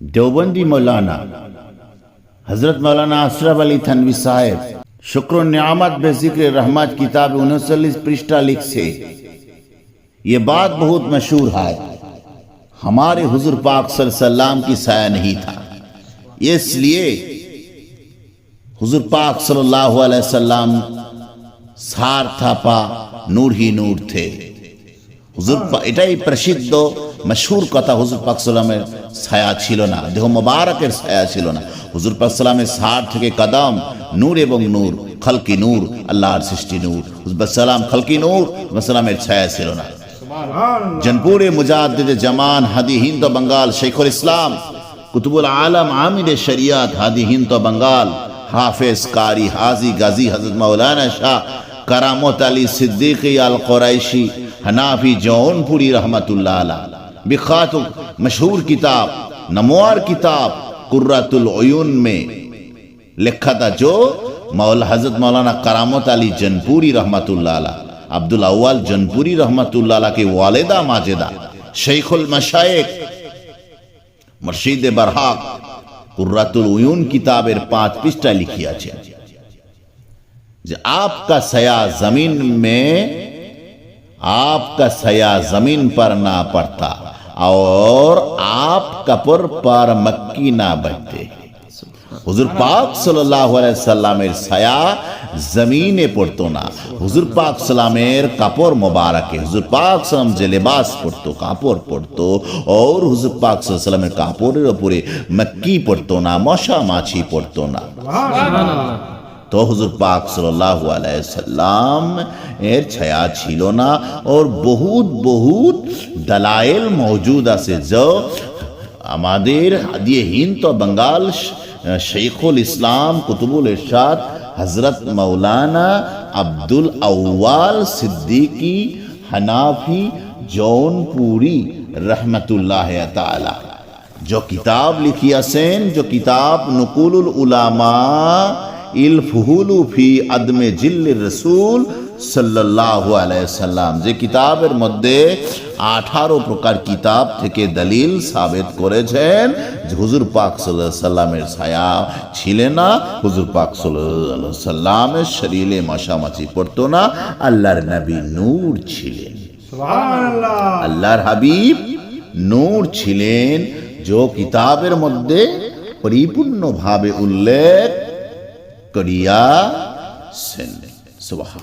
دیوبندی مولانا، حضرت مولانا اشرف علی تھنوی صاحب، شکر و نعمت بے ذکر رحمت کتاب انسلیس پرشتہ لکھ سے۔ یہ بات بہت مشہور ہے۔ ہمارے حضور پاک صلی اللہ علیہ وسلم کی سایہ نہیں تھا۔ اس لیے حضور پاک صلی اللہ علیہ وسلم سار تھا پا نور ہی نور تھے۔ حضور پاک اٹائی پرشدھ মশহুর কথা হুজুর পাকসালামের ছায়া ছিল না দেহ মোবারকের ছায়া ছিল না। হুজুর পাকসালামের সার থেকে কদম নূর এবং নূর খলকি নূর আল্লাহর সৃষ্টি নূর। হুজুর সালাম খলকি নূর সালামের ছায়া ছিল না। জনপুরে মুজাদ্দিদ জামান হাদি হিন্দ বঙ্গাল শেখুল ইসলাম কুতুবুল আলম আমির শরিয়াত হাদি হিন্দ বঙ্গাল হাফেজ কারি হাজি গাজী হজরত মৌলানা শাহ কারামত আলী সিদ্দিকী আল কোরাইশি হানাফি জৌনপুরি রহমতুল্লাহ আলা بخاتم، مشہور کتاب، نموار کتاب، قرۃ العیون میں لکھا تھا جو مولا حضرت مولانا کرامت علی جنپوری رحمت اللہ علیہ عبدالعوال جنپوری رحمت اللہ علیہ کے والدہ ماجدہ، شیخ المشائق مرشید برحاق قرۃ العیون کتابের لکھیا পৃষ্ঠায় جو جی، آپ کا سیا زمین میں، آپ کا سیاہ زمین پر نہ پڑتا۔ اور آپ کپور پر مکی نہ بنتے۔ حضور پاک صلی اللہ علیہ وسلم سیاح زمین پڑتو نہ۔ حضور پاک صلی اللہ علیہ وسلم کپور مبارک حضور پاک صلی اللہ علیہ وسلم لباس پڑتو کپور پڑتو اور حضور پاک صلی اللہ علیہ وسلم کپور پورے مکی پڑتو نہ موشا ماچھی پر تو তো হজুর পাক সাল্লাহ আলাইসাল্লাম এর ছায়া ছিল না। ওর বহুত বহুত দালায়েল মজুদ আছে যা আমাদের হাদিয়ে হিন্দ বঙ্গাল শেখুল ইসলাম কুতুবুল ইরশাদ হজরত মৌলানা আব্দুল আউ্বাল সিদ্দিকি হানাফি জৌনপুরি রহমতুল্লাহ তালা जो কিতাব लिखी असेन जो किताब नकुल उलामा ইল ফুহুলু ফি আদমে জিল্লি রসুল সাল্লাল্লাহু আলাইহি সাল্লাম যে কিতাবের মধ্যে আঠারো প্রকার কিতাব থেকে দলিল সাবেত করেছেন যে হুজুর পাক সাল্লামের ছায়া ছিলেন না হুজুর পাক সাল্লামের শরীরে মাশামাছি পড়তো না আল্লাহর নবী নূর ছিলেন। আল্লাহর হাবিব নূর ছিলেন जो কিতাবের মধ্যে পরিপূর্ণভাবে উল্লেখ করিয়া সেন সুবহান